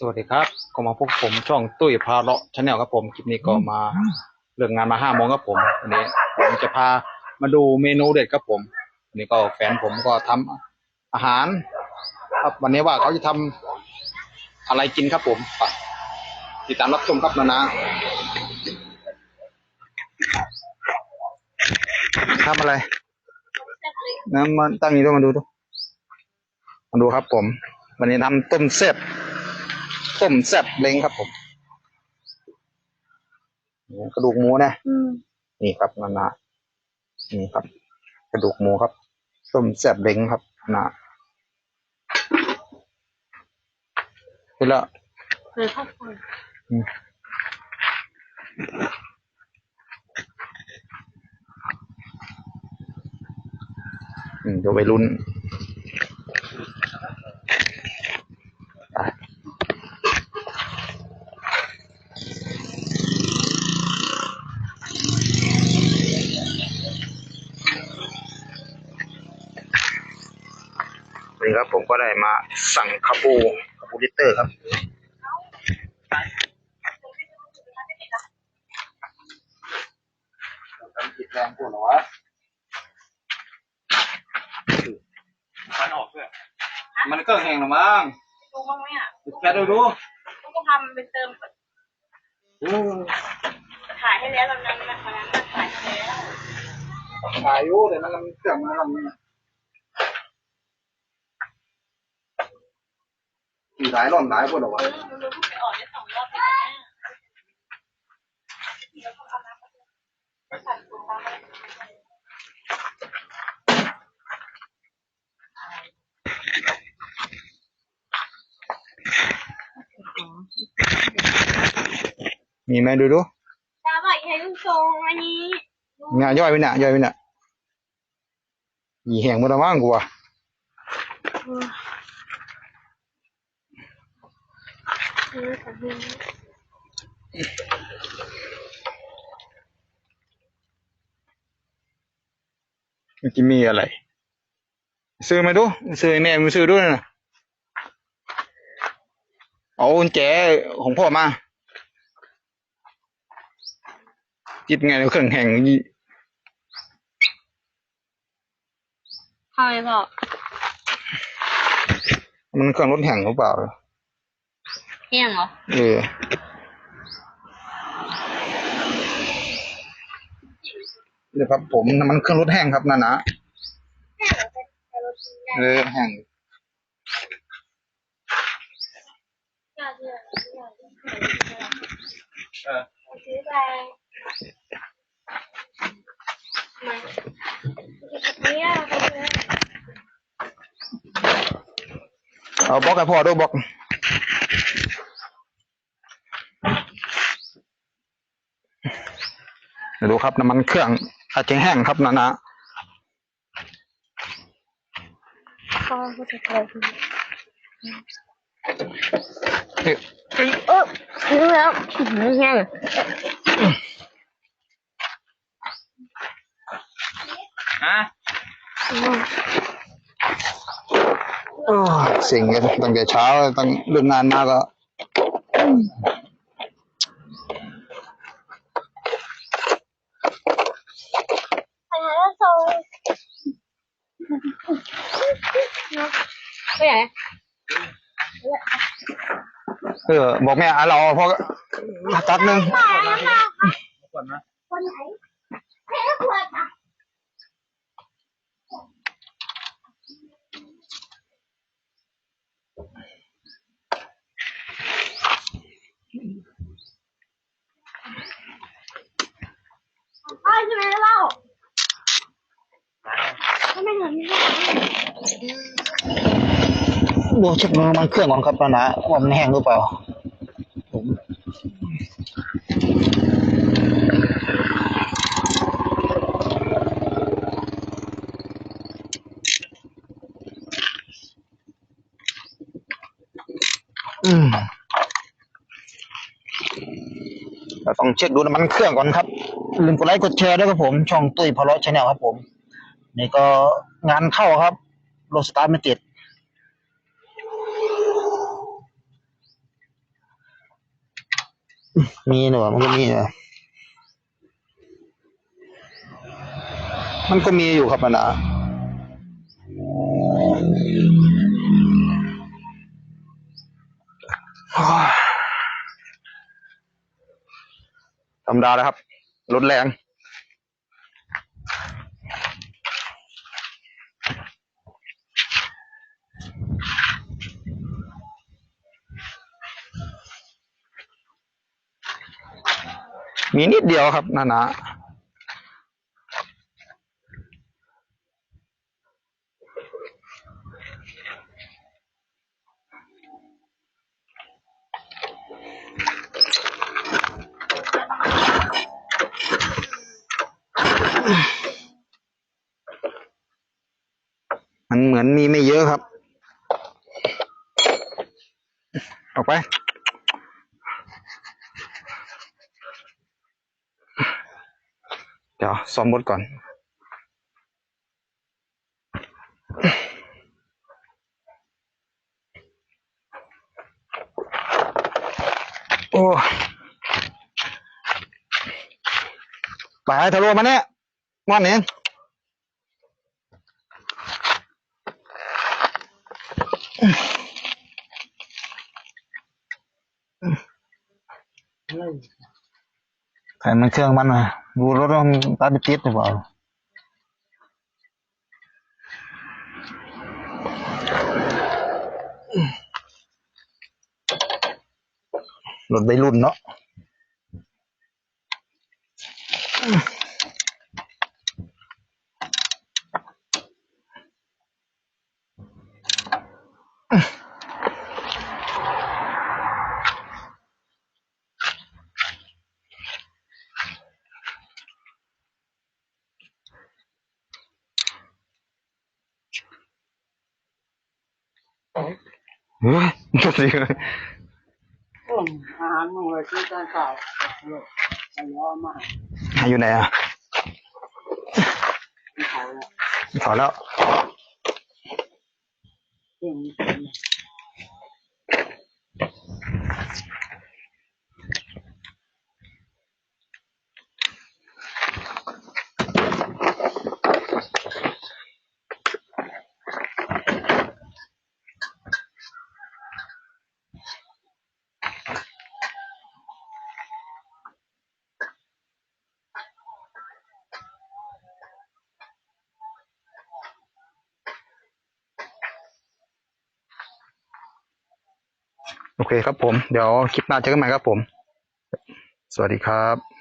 สวัสดีครับก็มาพบผมช่องตุ้ยพาเลาะชาแนลครับผมคลิปนี้ก็มาเรื่องงานมาห้าโมงครับผมวันนี้ผมจะพามาดูเมนูเด็ดครับผมวันนี้ก็แฟนผมก็ทำอาหารครับวันนี้ว่าเขาจะทำอะไรกินครับผมไปติดตามรับชมครับนะนะครับอะไรน้ำมันตั้งนี้ด้วยมาดูดูมาดูครับผม วันนี้ทำต้มเส็บ ต้มแซ่บเล้งครับผมนี่กระดูกหมูนะอืมนี่ครับนานานี่ครับ กระดูกหมูครับต้มแซ่บเล้งครับนาเสร็จแล้วเลยเข้าไปอืมเดี๋ยวไปรุ่นไปวันนี้ครับ ผมก็ได้มาสั่งคาปูคาปูลิเตอร์ครับทำจิตแรงปวดหัวมันออกด้วยมันก็แห้งหรือมั้งดูบ้างไหมอะแค่ดูดูต้องทำเป็นเติมก่อนถ่ายให้แล้วตอนนั้นนะวันนั้นน่ะถ่ายให้แล้วขายอยู่แต่มันมันเครื่องมันมัน มีหลายร่อนหลายปวดหัวเออมันดูเพิ่งไปออกได้สองรอบเองนะเดี๋ยวต้องเอาน้ำมาด้วยใส่ถุงน้ำมาเลยมีไหมดูดูตาบ่อยให้ลูกทรงอันนี้งานย่อยไปน่ะย่อยไปน่ะยีแห้งหมันละมั้งกูว่ะ เออเออแต่เรื่องนี้เมื่อกี้มีอะไร ซื้อมาดู ซื้อให้แม่มาซื้อด้วยนะเอากุญแจของพ่อมา จิตไงเครื่องแห้งยี่ทำไมบอกมันเครื่องรถแห้งหรือเปล่า เที่ยงเหรอ เออ เดี๋ยวครับผมน้ำมันเครื่องรถแห้งครับนะนะเออแห้งเออซื้อไปมาเนี่ยไปเลยเอาบล็อกให้พ่อด้วยบล็อก ดี๋ยวดูครับน้ำมันเครื่องอาจจะแห้งครับนะนะพ่อก็จะไปเอ้ยเออรู้แล้วไม่แห้งฮะโอ้ยเสิ่งกันตั้งแต่เช้าตั้งเรื่องงานมาก็ ไปหาแล้วส่ง ไปไหนเออ บอกแม่อะเราพอตักหนึ่งคนไหนแค่ขวดอะป้าใช่ไหมเล่าทำไมถึงไม่ได้ ดูเช็คน้ำมันเครื่องก่อนครับนะนะว่ามันแห้งหรือเปล่าผมอืมเราต้องเช็คดูน้ำมันเครื่องก่อนครับลืมกดไลค์กดแชร์ด้วยครับผม ช่องตุ้ยพะเลาะชาแนลครับผม นี่ก็งานเข้าครับรถสตาร์ทไม่ติด มีหนอวะมันก็มีเหรอมันก็มีอยู่ครับนะธรรมดาแล้วครับรถแรง มีนิดเดียวครับนานามันเหมือนมีไม่เยอะครับ ออกไป เดี๋ยวซ้อมบทก่อน โอ้ไปทะลุมาเนี่ยม่อนเองใส่มันเครื่องมันมา บูรถว่ามันตัดติดหรือเปล่ารถใบรุ่นเนาะ เฮ้ยจุดนี้เลย อืมอาหารมึงเลยซื้อจานข่าวเลยไปล้อมาอยู่ไหนอะที่เขาเนี่ยถอดแล้วเรื่อง โอเคครับผม เดี๋ยวคลิปหน้าเจอกันใหม่ครับผม สวัสดีครับ